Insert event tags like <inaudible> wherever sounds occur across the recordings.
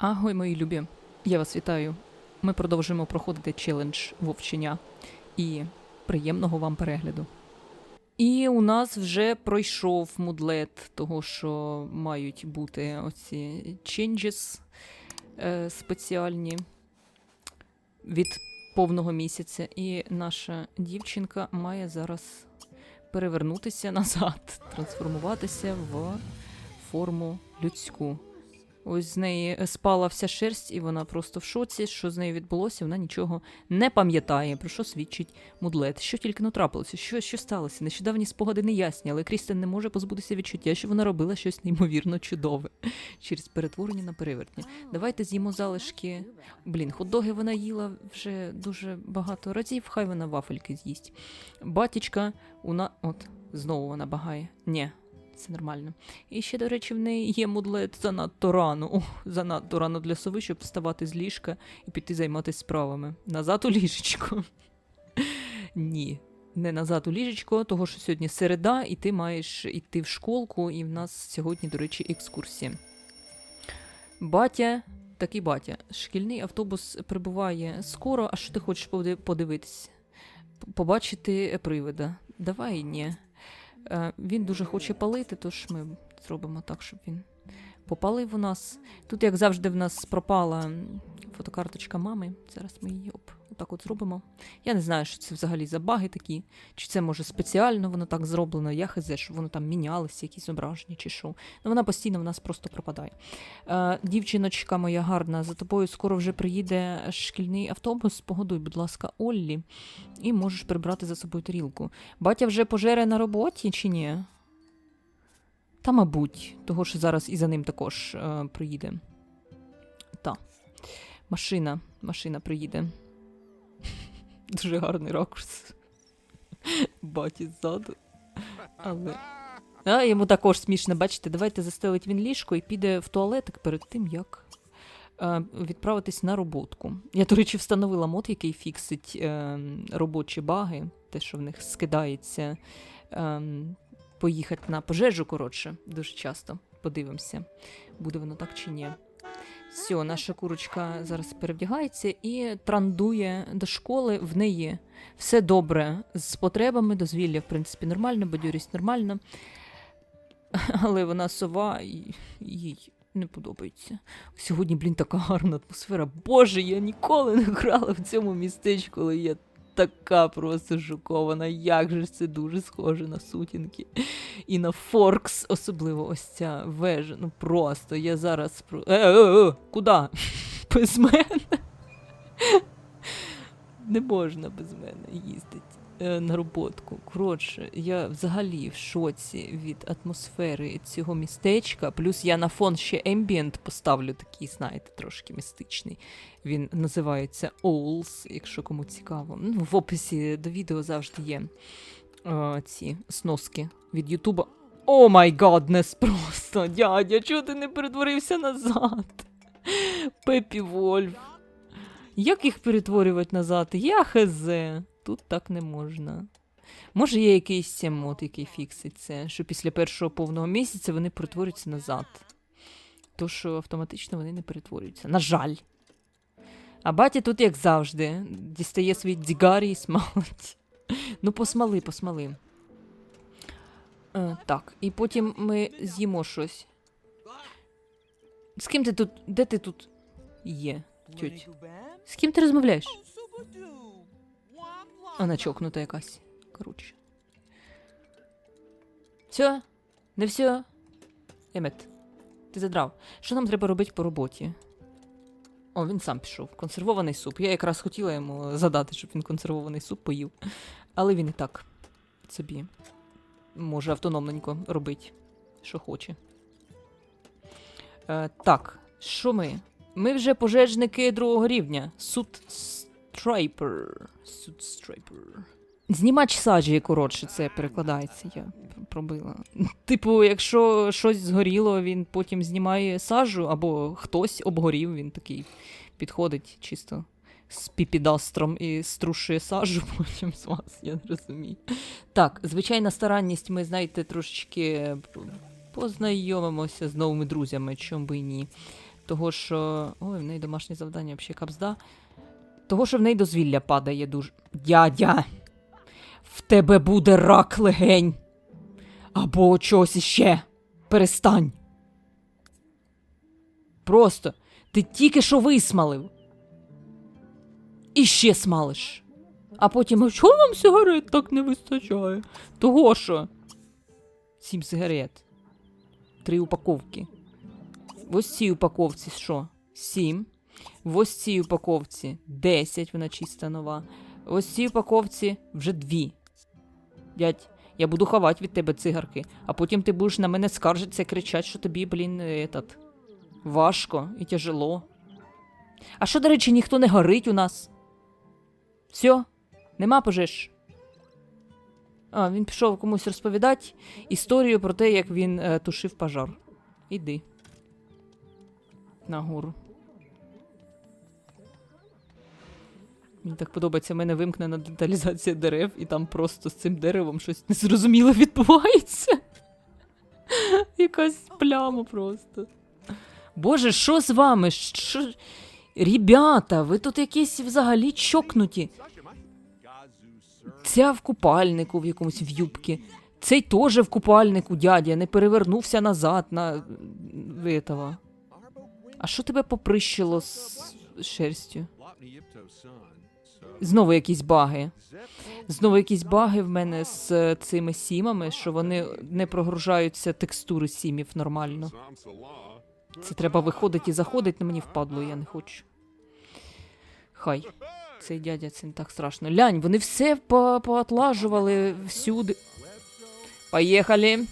Агой, мої любі, я вас вітаю. Ми продовжуємо проходити челендж вовчення і приємного вам перегляду. І у нас вже пройшов мудлет того, що мають бути оці changes е, спеціальні від повного місяця. І наша дівчинка має зараз перевернутися назад, трансформуватися в форму людську. Ось з неї е, спала вся шерсть, і вона просто в шоці, що з нею відбулося, вона нічого не пам'ятає, про що свідчить мудлет. Що тільки не трапилося, що, що сталося? Нещодавні спогади не ясні, але Крістен не може позбутися відчуття, що вона робила щось неймовірно чудове <laughs> через перетворення на перевертня. Давайте з'їмо залишки. Блін, хот-доги вона їла вже дуже багато разів, хай вона вафельки з'їсть. Батічка, уна. От, знову вона багає. Ні, це нормально. І ще, до речі, в неї є мудлет занадто рано. О, занадто рано для сови, щоб вставати з ліжка і піти займатися справами. Назад у ліжечко. <laughs> Ні. Не назад у ліжечко, того що сьогодні середа, і ти маєш йти в школку, і в нас сьогодні, до речі, екскурсія. Батя, такий батя. Шкільний автобус прибуває скоро, а що ти хочеш подивитись? Побачити привида. Давай ні. Е, Він дуже хоче палити, тож ми зробимо так, щоб він попалив у нас. Тут, як завжди, в нас пропала фотокарточка мами. Зараз ми її оп, отак от зробимо. Я не знаю, що це взагалі за баги такі, чи це може спеціально воно так зроблено. Я хз, щоб воно там мінялося, якісь зображення чи що. Ну вона постійно в нас просто пропадає. Е, дівчиночка моя гарна, за тобою скоро вже приїде шкільний автобус. Погодуй, будь ласка, Оллі, і можеш прибрати за собою тарілку. Батя вже пожере на роботі чи ні? Та, мабуть, того, що зараз і за ним також е, приїде. Та. Машина. Машина приїде. <laughs> Дуже гарний ракурс. Баті ззаду. Але. А, йому також смішно, бачите, давайте застелить він ліжко і піде в туалетик перед тим, як е, відправитись на роботку. Я, до речі, встановила мод, який фіксить е, робочі баги, те, що в них скидається. Е, поїхати на пожежу, коротше, дуже часто. Подивимося, буде воно так чи ні. Все, наша курочка зараз перевдягається і трандує до школи. В неї все добре з потребами, дозвілля, в принципі, нормально, бадьорість нормально. <laughs> Але вона сова і їй не подобається. Сьогодні, блін, така гарна атмосфера. Боже, я ніколи не грала в цьому містечку, але я така просто шокована. Як же ж це дуже схоже на сутінки. І на Форкс, особливо ось ця вежа. Ну просто я зараз про. Е, е, е, куди? Без мене. Не можна без мене їздити е, на роботку. Коротше, я взагалі в шоці від атмосфери цього містечка. Плюс я на фон ще ембієнт поставлю такий, знаєте, трошки містичний. Він називається Owls, якщо кому цікаво. Ну, в описі до відео завжди є е, ці сноски від Ютуба. О май гаднес просто! Дядя, чого ти не перетворився назад? Пепі Вольф. Як їх перетворювати назад? Я хз. Тут так не можна. Може, є якийсь мод, який фіксить це, що після першого повного місяця вони перетворюються назад. То, що автоматично вони не перетворюються. На жаль. А батя тут, як завжди, дістає свої дзігарі і смалить. Ну, посмали, посмали. Е, так, і потім ми з'їмо щось. З ким ти тут. Де ти тут є, тьоть? З ким ти розмовляєш? Вона чокнута якась. Коротше. Все? Не все? Емет, ти задрав. Що нам треба робити по роботі? О, він сам пішов. Консервований суп. Я якраз хотіла йому задати, щоб він консервований суп поїв. Але він і так собі може автономненько робити, що хоче. Е, так, що ми? Ми вже пожежники другого рівня. Суд Страйпер. Суд Страйпер. Знімач саджі, коротше, це перекладається, я пробила. <laughs> Типу, якщо щось згоріло, він потім знімає сажу, або хтось обгорів, він такий підходить чисто з піпідастром і струшує сажу <laughs> потім з вас, я не розумію. Так, звичайна старанність, ми, знаєте, трошечки познайомимося з новими друзями, чому би і ні. Того, що. Ой, в неї домашнє завдання взагалі капзда. Того, що в неї дозвілля падає дуже. Дядя! В тебе буде рак легень. Або чогось іще. Перестань. Просто ти тільки що висмалив. І ще смалиш. А потім, «А чого вам сигарет так не вистачає? Того що? Сім сигарет. Три упаковки. В ось цій упаковці що? Сім. В ось цій упаковці 10, вона чиста нова. В ось цій упаковці вже дві. Дядь, я буду ховати від тебе цигарки, а потім ти будеш на мене скаржитися, і кричати, що тобі, блін, этот, важко і тяжело. А що, до речі, ніхто не горить у нас? Все, нема пожеж. А, він пішов комусь розповідати історію про те, як він е, тушив пожар. Іди. Нагору. Мені так подобається, в мене вимкнена деталізація дерев, і там просто з цим деревом щось незрозуміле відбувається. Якась пляма просто. Боже, що з вами? Що... Ребята, ви тут якісь взагалі чокнуті. Ця в купальнику в якомусь в юбці. Цей теж в купальнику, дядя, не перевернувся назад на этого. А що тебе поприщило з шерстю? Знову якісь баги. Знову якісь баги в мене з е, цими сімами, що вони не прогружаються текстури сімів нормально. Це треба виходити і заходити, але мені впадло, я не хочу. Хай. Цей дядя, це не так страшно. Лянь, вони все по- поотлажували всюди. Поїхали.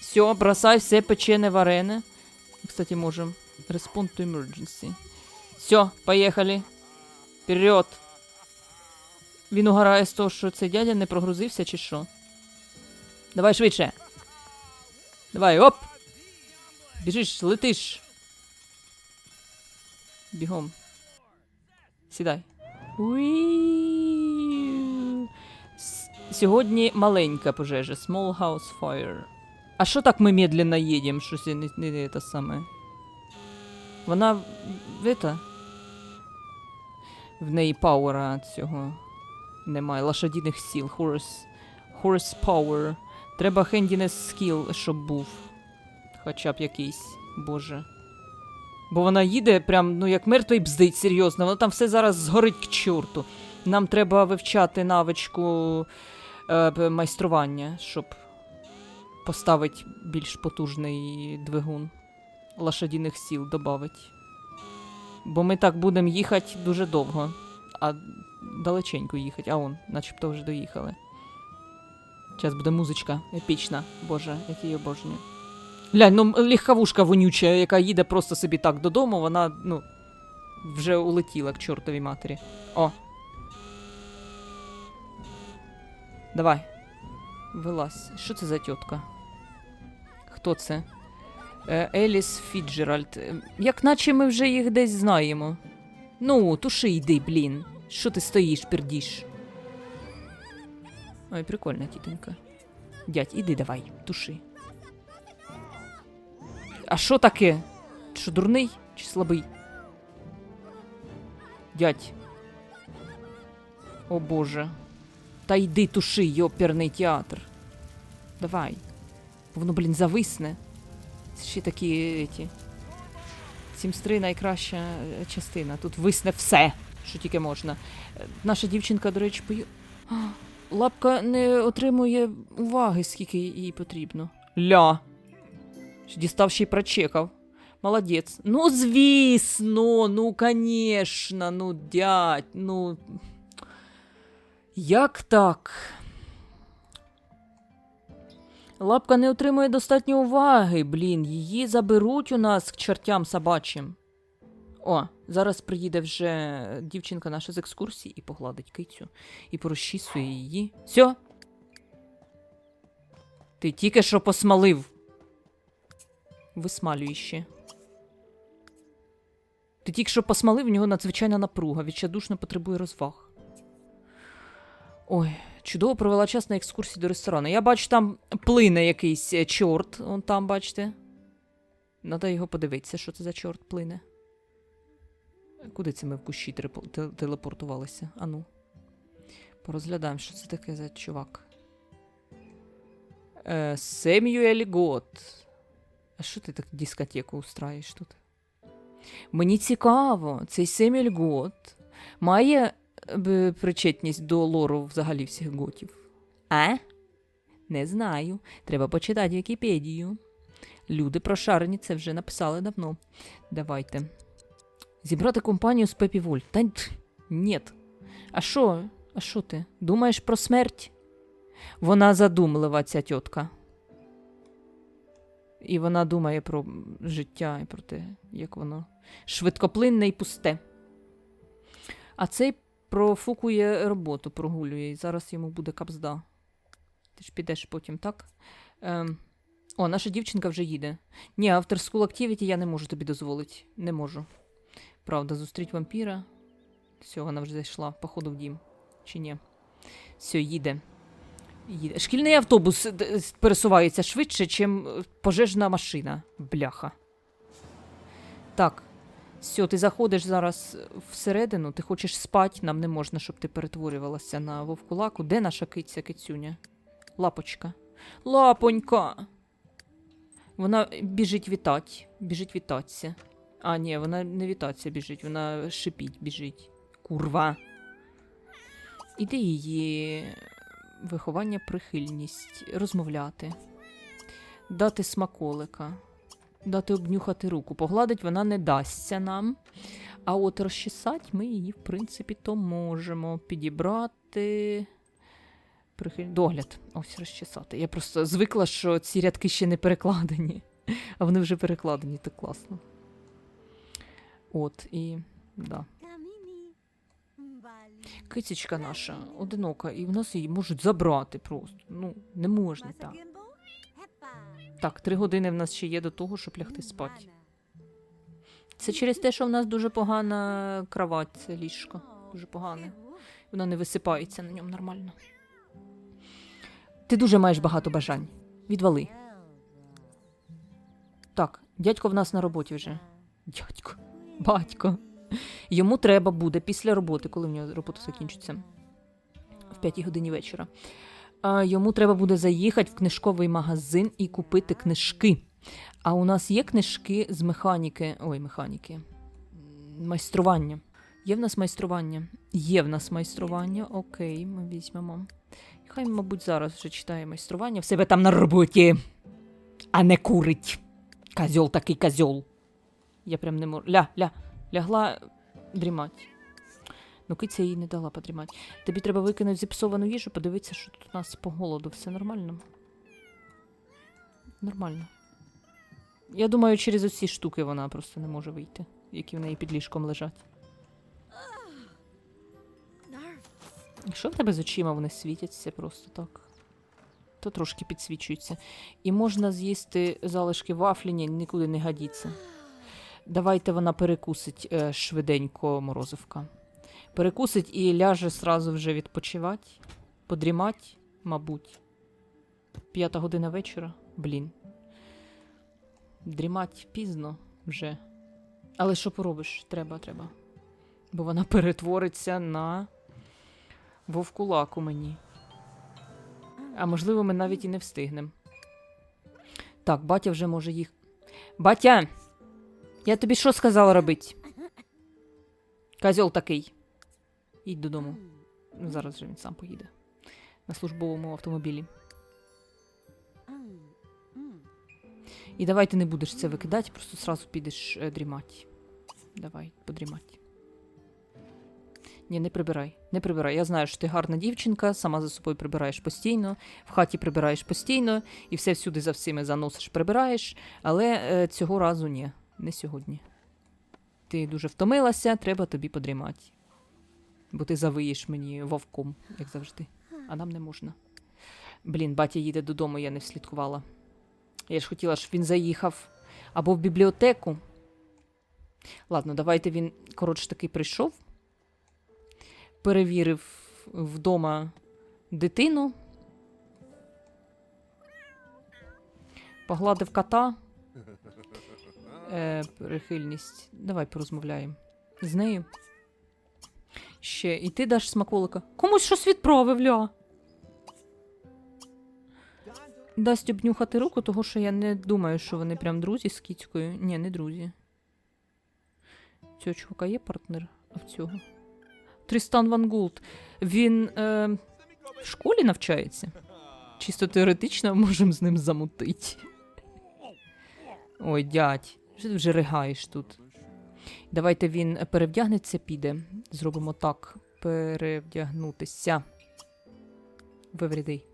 Все, бросай все печене варене. Кстати, можем. Respond to emergency. Все, поїхали. Вперед. Він угорає з того, що цей дядя не прогрузився, чи що? Давай швидше. Давай, оп! Біжиш, летиш. Бігом. Сідай. Уі. Сьогодні маленька пожежа. Small house fire. А що так ми медленно їдемо? Щось не, не, не те саме. Вона это? В неї пауера цього немає. Лошадіних сіл. Horse, horse power. Треба хендінес скіл, щоб був. Хоча б якийсь. Боже. Бо вона їде прям, ну як мертвий бздить, серйозно. Воно там все зараз згорить к чорту. Нам треба вивчати навичку е, майстрування, щоб поставити більш потужний двигун. Лошадіних сіл додавить. Бо ми так будемо їхати дуже довго. А далеченько їхати. А он, начебто вже доїхали. Зараз буде музичка епічна. Боже, як її обожнюю. Глянь, ну легковушка вонюча, яка їде просто собі так додому, вона, ну, вже улетіла к чортовій матері. О. Давай. Вилазь. Що це за тітка? Хто це? Е, Еліс Фіджеральд. Е, Як наче ми вже їх десь знаємо. Ну, туши йди, блін. Що ти стоїш, пердіш? Ой, прикольна тітонька. Дядь, іди давай, туши. А що таке? Що, дурний чи слабий? Дядь. О боже. Та йди туши, йоперний театр. Давай. Воно, блін, зависне. Ще такі еті. Сімстри найкраща е, частина. Тут висне все, що тільки можна. Е, Наша дівчинка, до речі, пою. Лапка не отримує уваги, скільки їй потрібно. Ля. Дістав ще й прочекав. Молодець. Ну, звісно, ну, конечно, ну, дядь, ну. Як так? Лапка не отримує достатньо уваги, блін. Її заберуть у нас к чертям собачим. О, зараз приїде вже дівчинка наша з екскурсії і погладить кицю, і порозчісує її. Все. Ти тільки що посмалив. Висмалюй ще. Ти тільки що посмалив, в нього надзвичайна напруга, відчайдушно потребує розваг. Ой, чудово провела час на екскурсії до ресторану. Я бачу, там плине якийсь е, чорт, он там, бачите. Надо його подивитися, що це за чорт плине. Куди це ми в кущі телепортувалися? Ану. Порозглядаємо, що це таке за чувак. Е, Семюель Гот. А що ти так дискотеку устраєш тут? Мені цікаво, цей Семюель Гот має причетність до лору взагалі всіх готів. А? Не знаю. Треба почитати Вікіпедію. Люди прошарені це вже написали давно. Давайте. Зібрати компанію з Пепі Вольф. Та ні. А що? А що ти? Думаєш про смерть? Вона задумлива, ця тітка. І вона думає про життя і про те, як воно швидкоплинне і пусте. А цей профукує роботу, прогулює, і зараз йому буде капзда. Ти ж підеш потім, так? Ем, о, наша дівчинка вже їде. Ні, After School Activity я не можу тобі дозволити. Не можу. Правда, зустріть вампіра. Все, вона вже зайшла, походу, в дім. Чи ні? Все, їде. їде. Шкільний автобус пересувається швидше, ніж пожежна машина. Бляха. Так. Все, ти заходиш зараз всередину, ти хочеш спати, нам не можна, щоб ти перетворювалася на вовкулаку. Де наша киця, кицюня? Лапочка. Лапонька. Вона біжить вітать. Біжить вітатися. А, ні, вона не вітатися біжить, вона шипіть біжить. Курва. Іде її виховання, прихильність, розмовляти, дати смаколика, дати обнюхати руку. Погладить вона не дасться нам. А от розчесати ми її, в принципі, то можемо підібрати. Догляд. Ось розчесати. Я просто звикла, що ці рядки ще не перекладені, а вони вже перекладені, так класно. От, і да. Кицечка наша одинока, і в нас її можуть забрати просто. Ну, не можна так. Так, три години в нас ще є до того, щоб лягти спати. Це через те, що в нас дуже погана кровать, це ліжко. Дуже погане. Вона не висипається на ньому нормально. Ти дуже маєш багато бажань. Відвали. Так, дядько в нас на роботі вже. Дядько, батько. Йому треба буде після роботи, коли в нього робота закінчиться, в п'ятій годині вечора. Йому треба буде заїхати в книжковий магазин і купити книжки. А у нас є книжки з механіки. Ой, механіки. Майстрування. Є в нас майстрування? Є в нас майстрування. Окей, ми візьмемо. Хай, мабуть, зараз вже читає майстрування в себе там на роботі, а не курить. Козьол такий козьол. Я прям не можу. Ля, ля, лягла дрімать. Ну, киця їй не дала подрімати. Тобі треба викинути зіпсовану їжу, подивитися, що тут у нас по голоду. Все нормально? Нормально. Я думаю, через оці штуки вона просто не може вийти, які в неї під ліжком лежать. Що в тебе з очима вони світяться просто так? То трошки підсвічуються. І можна з'їсти залишки вафлі, ні, нікуди не годіться. Давайте вона перекусить е, швиденько морозивка. Перекусить і ляже сразу вже відпочивати, подрімать, мабуть. П'ята година вечора. Блін. Дрімать пізно вже. Але що поробиш? Треба, треба. Бо вона перетвориться на вовкулаку мені. А можливо, ми навіть і не встигнемо. Так, батя вже може їх. Батя! Я тобі що сказала робити? Козьол такий. Їдь додому. Ну, зараз же він сам поїде. На службовому автомобілі. І давай ти не будеш це викидати, просто сразу підеш е, дрімати. Давай, подрімати. Ні, не прибирай, не прибирай. Я знаю, що ти гарна дівчинка, сама за собою прибираєш постійно, в хаті прибираєш постійно, і все всюди за всіми заносиш, прибираєш, але е, цього разу ні, не сьогодні. Ти дуже втомилася, треба тобі подрімати. Бо ти завиєш мені вовком, як завжди. А нам не можна. Блін, батя їде додому, я не вслідкувала. Я ж хотіла, щоб він заїхав або в бібліотеку. Ладно, давайте він, коротше таки, прийшов, перевірив вдома дитину, погладив кота е, прихильність. Давай порозмовляємо. З нею. Ще, і ти даш смаколика. Комусь щось відправив, ля. Дасть обнюхати руку, того що я не думаю, що вони прям друзі з кіцькою. Ні, не друзі. Цього чувака є партнер, а в цього. Трістан Ван Гулт. Він е, в школі навчається. Чисто теоретично можемо з ним замутити. Ой, дядь, що ти вже ригаєш тут? Давайте він перевдягнеться, піде. Зробимо так. Перевдягнутися. Виврідий.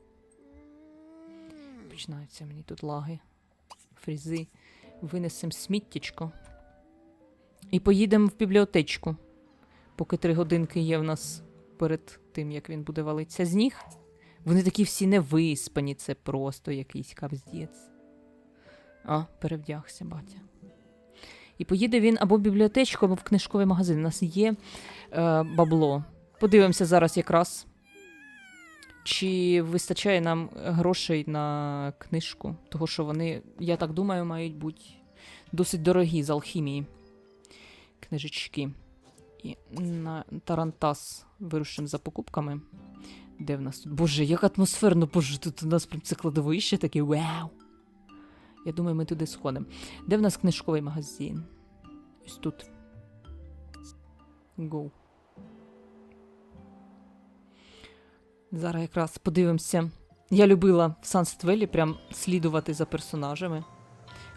Починаються мені тут лаги, фрізи. Винесемо сміттячко. І поїдемо в бібліотечку, поки три годинки є в нас перед тим, як він буде валитися з ніг. Вони такі всі невиспані, це просто якийсь капздець. А, перевдягся, батя. І поїде він або в бібліотечку, або в книжковий магазин. У нас є е, бабло. Подивимося зараз якраз. Чи вистачає нам грошей на книжку? Того, що вони, я так думаю, мають бути досить дорогі з алхімії. Книжечки. І на Тарантас вирушимо за покупками. Де в нас тут? Боже, як атмосферно, боже, тут у нас прям це кладовище таке. Вау! Я думаю, ми туди сходимо. Де в нас книжковий магазин? Ось тут. Go. Зараз якраз подивимося. Я любила в Санствелі прям слідувати за персонажами.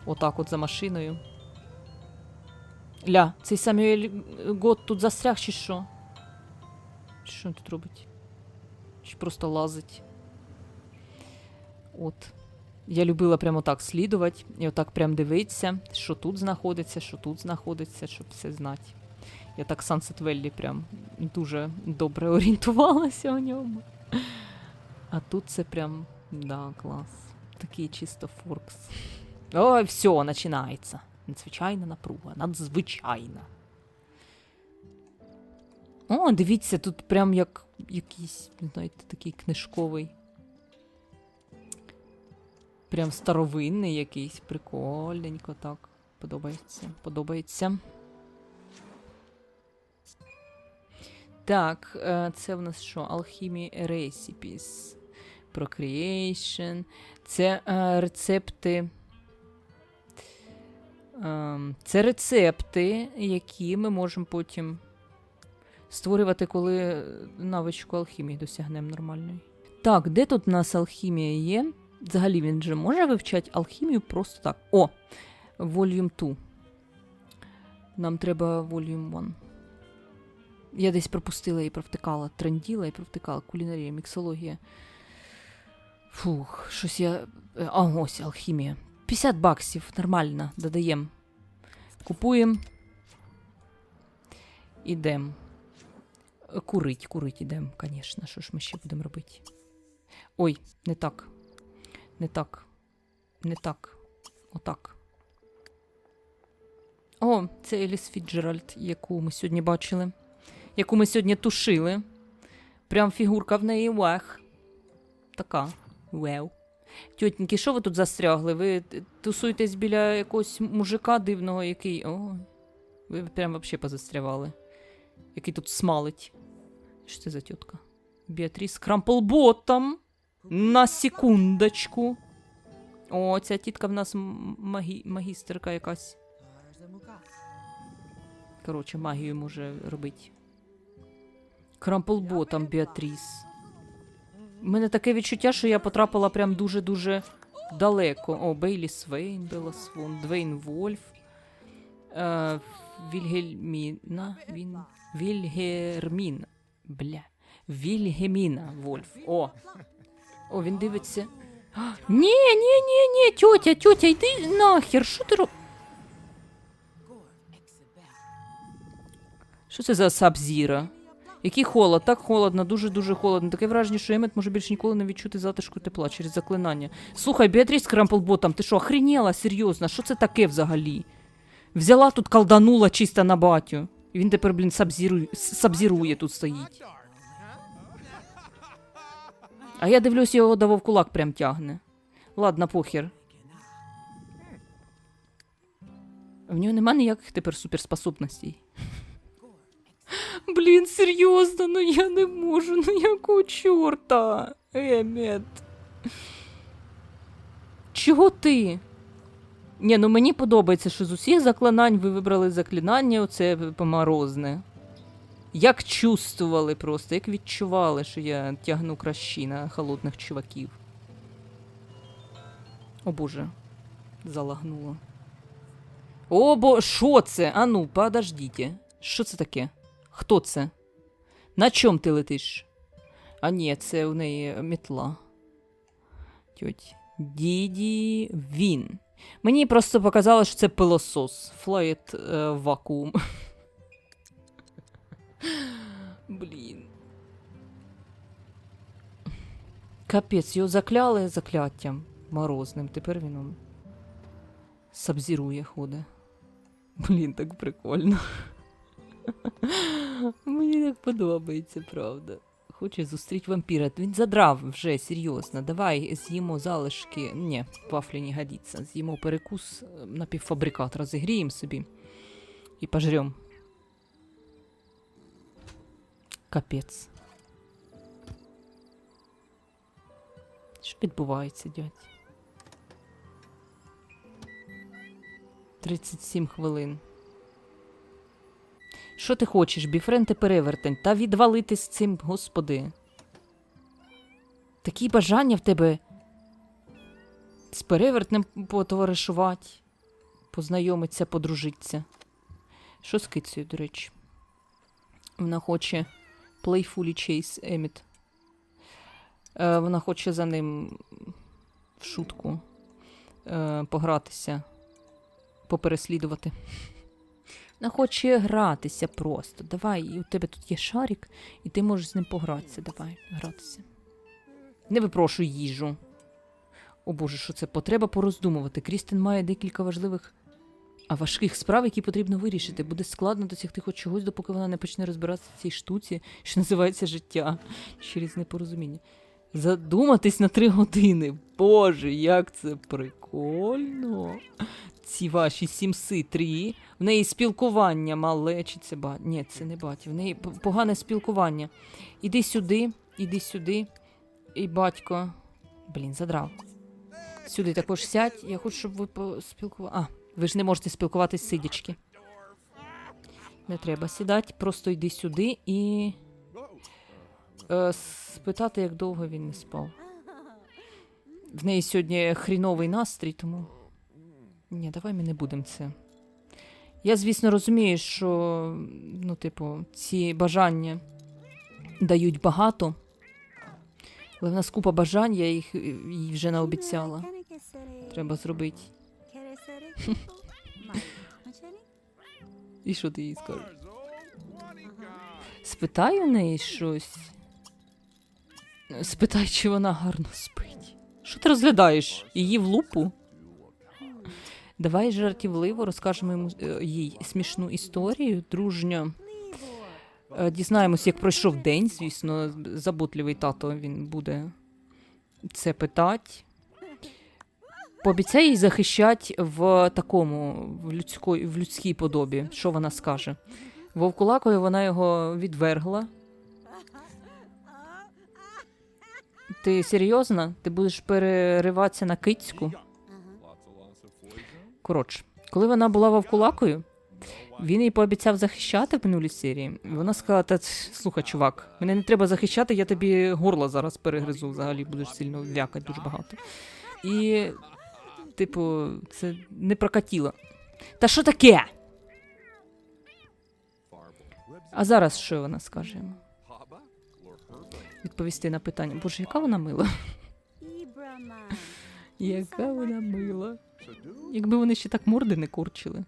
Отак от за машиною. Ля, цей Самюель Гот тут застряг чи що? Що він тут робить? Чи просто лазить? От. Я любила прямо так слідувати і отак прям дивитися, що тут знаходиться, що тут знаходиться, щоб все знати. Я так Sunset Valley прям дуже добре <laughs> орієнтувалася у ньому. А тут це прям, да, клас. Такий чисто форкс. Ой, все, починається. Надзвичайна напруга, надзвичайна. О, дивіться, тут прям як якийсь, знаєте, такий книжковий. Прям старовинний якийсь, прикольненько так. Подобається, подобається. Так, е, це в нас що? Alchemy Recipes. Procreation. Це е, рецепти. Ем, Це рецепти, які ми можемо потім створювати, коли навичку алхімії досягнемо нормальної. Так, де тут у нас алхімія є? Взагалі він же може вивчати алхімію просто так. О! Volume 2. Нам треба Volume 1. Я десь пропустила і провтикала. Тренділа і провтикала. Кулінарія, міксологія. Фух, щось я. е, А, ось алхімія. 50 баксів, нормально, додаємо. Купуємо. Ідемо. Курить, курить ідемо, звісно. Що ж ми ще будемо робити? Ой, не так. Не так. Не так. Отак. О, це Еліс Фіджеральд, яку ми сьогодні бачили. Яку ми сьогодні тушили. Прям фігурка в неї вех. Така. Веу. Тьотеньки, що ви тут застрягли? Ви тусуєтесь біля якогось мужика дивного, який. О, ви прям вообще позастрявали. Який тут смалить. Що це за тітка? Біатріс Крамплботом. На секундочку. О, ця тітка в нас магі... магістерка якась. Коротше, магію може робити. Крамплботом Біатріс. У мене таке відчуття, що я потрапила прям дуже-дуже далеко. О, Бейлі Свейн, Белла Свон, Двейн Вольф. Е, Вільгельміна. Він... Вільгермін. Бля. Вільгеміна Вольф. О. О, він дивиться. Ні, ні, ні, ні, тьотя, тьотя, йди нахер, що ти роб... Що це за сабзіра? Який холод, так холодно, дуже-дуже холодно. Таке враження, що Емет може більше ніколи не відчути затишку тепла через заклинання. Слухай, Біатріс Крамплботом, ти що, охренела, серйозно? Що це таке взагалі? Взяла тут колданула чисто на батю. І він тепер, блін, сабзірує, сабзірує тут стоїть. А я дивлюсь, його до вовкулак прям тягне. Ладно, похер. В нього нема ніяких тепер суперспособностей. <laughs> Блін, серйозно, ну я не можу, ну якого чорта? Емет. Чого ти? Ні, ну мені подобається, що з усіх заклинань ви вибрали заклинання оце поморозне. Як чувствували просто, як відчували, що я тягну кращі на холодних чуваків. О боже, залагнуло. О, бо що це? А ну, подождіть. Що це таке? Хто це? На чом ти летиш? А ні, це у неї метла. Тьоть. Діді він. Мені просто показало, що це пилосос. Флайт е, вакуум. Блін. Капець, його закляли закляттям морозним. Тепер він сабзірує ходить. Блін, так прикольно. Мені так подобається, правда. Хоче зустріти вампіра. Він задрав вже серйозно. Давай з'їмо залишки. Ні, вафлі не годиться. З'їмо перекус е, напівфабрикат, розігріємо собі і пожрем. Капець. Що відбувається, дядь? 37 хвилин. Що ти хочеш, біфрен ти перевертень, та відвалити з цим, господи. Такі бажання в тебе з перевертнем потоваришувати, познайомитися, подружитися. Що з кицею, до речі? Вона хоче Playfully Chase Еміт. Е, вона хоче за ним в шутку е, погратися, попереслідувати. Вона хоче гратися просто. Давай, і у тебе тут є шарик, і ти можеш з ним погратися. Давай, гратися. Не випрошуй їжу. О Боже, що це? Потреба пороздумувати. Крістен має декілька важливих, а важких справ, які потрібно вирішити. Буде складно досягти хоч чогось, допоки вона не почне розбиратися в цій штуці, що називається життя через непорозуміння. Задуматись на три години. Боже, як це прикольно. Ці ваші сімси три. В неї спілкування мале, чи це ба. Ні, це не батя. В неї погане спілкування. Іди сюди, іди сюди. І батько. Блін, задрав. Сюди також сядь. Я хочу, щоб ви поспілкували. А, ви ж не можете спілкуватись сидячки. Не треба сідати, просто йди сюди і. Е, спитати, як довго він не спав. В неї сьогодні хріновий настрій, тому. Ні, давай ми не будемо це. Я, звісно, розумію, що, ну, типу, ці бажання дають багато. Але в нас купа бажань, я їх їй вже наобіцяла. Треба зробити. І що ти їй скажеш? Спитай у неї щось. Спитай, чи вона гарно спить. Що ти розглядаєш? Її в лупу? Давай жартівливо розкажемо е, їй смішну історію, дружньо. Е, Дізнаємось, як пройшов день, звісно, заботливий тато він буде це питати. Пообіцяй їй захищати в такому, в, людської, в людській подобі. Що вона скаже? Вовкулакою вона його відвергла. Ти серйозно? Ти будеш перериватися на кицьку? Коротше, коли вона була вовкулакою, він їй пообіцяв захищати в минулій серії. Вона сказала: та слухай, чувак, мене не треба захищати, я тобі горло зараз перегризу, взагалі будеш сильно в'якати дуже багато. І, типу, це не прокатіло. Та що таке? А зараз що вона скаже йому? Відповісти на питання. Боже, яка вона мила? Яка вона мила. Якби вони ще так морди не курчили.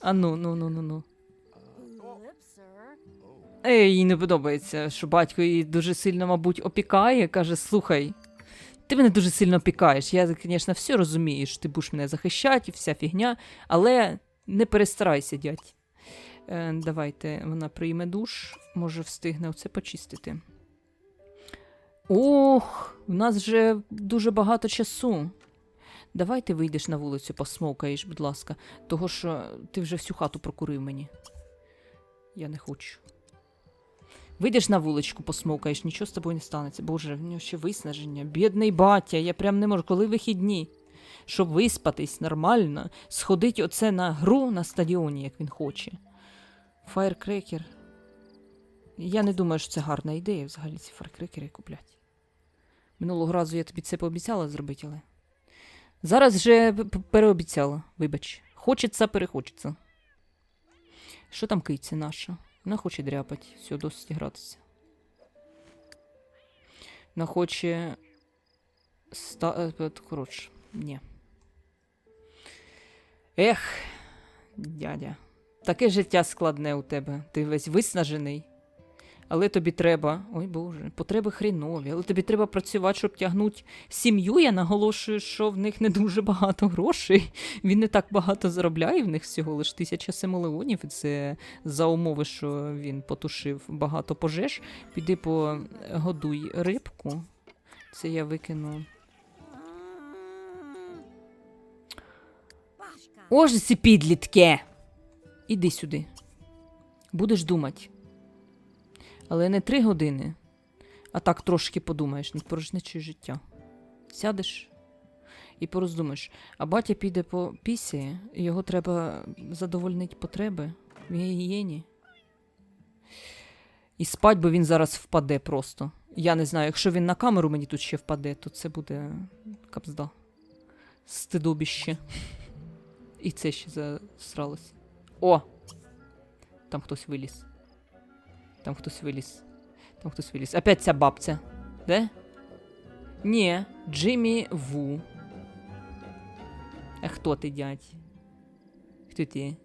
А ну, ну, ну, ну, ну. Ей, їй не подобається, що батько її дуже сильно, мабуть, опікає. Каже: слухай, ти мене дуже сильно опікаєш. Я, звісно, все розумію, що ти будеш мене захищати, і вся фігня, але не перестарайся, дядь. Е, давайте вона прийме душ, може встигне оце почистити. Ох, у нас вже дуже багато часу. Давай ти вийдеш на вулицю, посмовкаєш, будь ласка. Того що ти вже всю хату прокурив мені. Я не хочу. Вийдеш на вуличку, посмокаєш, нічого з тобою не станеться. Боже, в нього ще виснаження. Бідний батя, я прям не можу. Коли вихідні? Щоб виспатись нормально, сходить оце на гру на стадіоні, як він хоче. Фаєркрекер. Я не думаю, що це гарна ідея взагалі ці фаєркрекери куплять. Минулого разу я тобі це пообіцяла зробити, але. Зараз вже переобіцяла, вибач. Хочеться, перехочеться. Що там киця наша? Вона хоче дряпать, все, досить гратися. Вона хоче. Ста... е, Коротше, ні. Ех, дядя. Таке життя складне у тебе. Ти весь виснажений. Але тобі треба. Ой Боже, потреби хрінові, але тобі треба працювати, щоб тягнути сім'ю. Я наголошую, що в них не дуже багато грошей. Він не так багато заробляє, в них всього лише тисяча семилеонів. І це за умови, що він потушив багато пожеж. Піди погодуй рибку. Це я викину. Ось ці підлітки. Іди сюди. Будеш думати. Але не три години, а так трошки подумаєш над порожнечою життя. Сядеш і пороздумаєш, а батя піде по пісі, його треба задовольнити потреби в гігієні. І спать, бо він зараз впаде просто. Я не знаю, якщо він на камеру мені тут ще впаде, то це буде капзда. Стидобіще. І це ще засралось. О! Там хтось виліз. Там хтось виліз. Там хтось виліз. Опять ця бабця. Де? Ні, Джиммі Ву. А хто ти, дядь? Хто ти?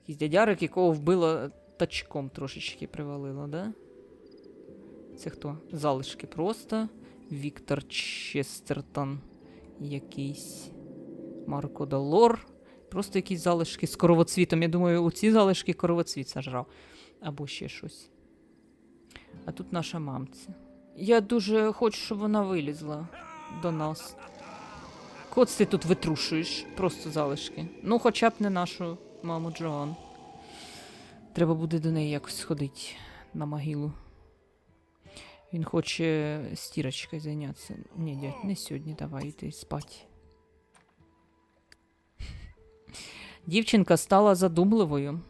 Якийсь дядярик, якого вбило тачком трошечки привалило, да? Це хто? Залишки просто. Віктор Честертон. Якийсь. Марко Долор. Просто якісь залишки з коровоцвітом. Я думаю, у ці залишки коровоцвіт сажрав. Або ще щось. А тут наша мамця. Я дуже хочу, щоб вона вилізла до нас. Коц ти тут витрушуєш, просто залишки. Ну, хоча б не нашу маму Джоан. Треба буде до неї якось сходити на могилу. Він хоче стірочкою зайнятися. Ні, дядь, не сьогодні, давай йти спать. Дівчинка стала задумливою.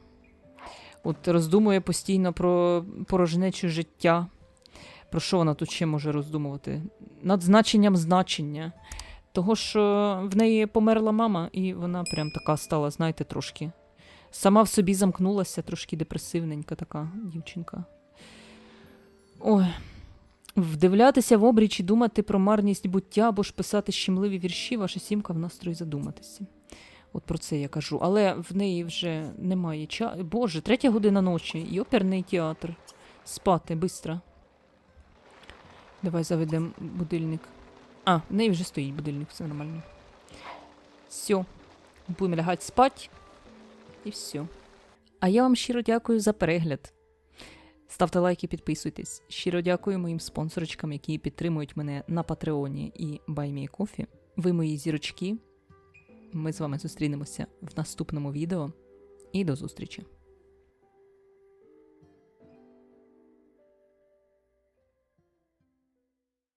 От роздумує постійно про порожнечу життя. Про що вона тут ще може роздумувати? Над значенням значення. Того, що в неї померла мама, і вона прям така стала, знаєте, трошки. Сама в собі замкнулася, трошки депресивненька така дівчинка. Ой. Вдивлятися в обріч і думати про марність буття або ж писати щемливі вірші, ваша сімка в настрої задуматися. От про це я кажу. Але в неї вже немає часу. Боже, третя година ночі і оперний театр. Спати, бистро. Давай заведемо будильник. А, в неї вже стоїть будильник, все нормально. Все. Будемо лягати спати. І все. А я вам щиро дякую за перегляд. Ставте лайки, підписуйтесь. Щиро дякую моїм спонсорочкам, які підтримують мене на Патреоні і Баймі Ви мої зірочки. Ми з вами зустрінемося в наступному відео. І до зустрічі!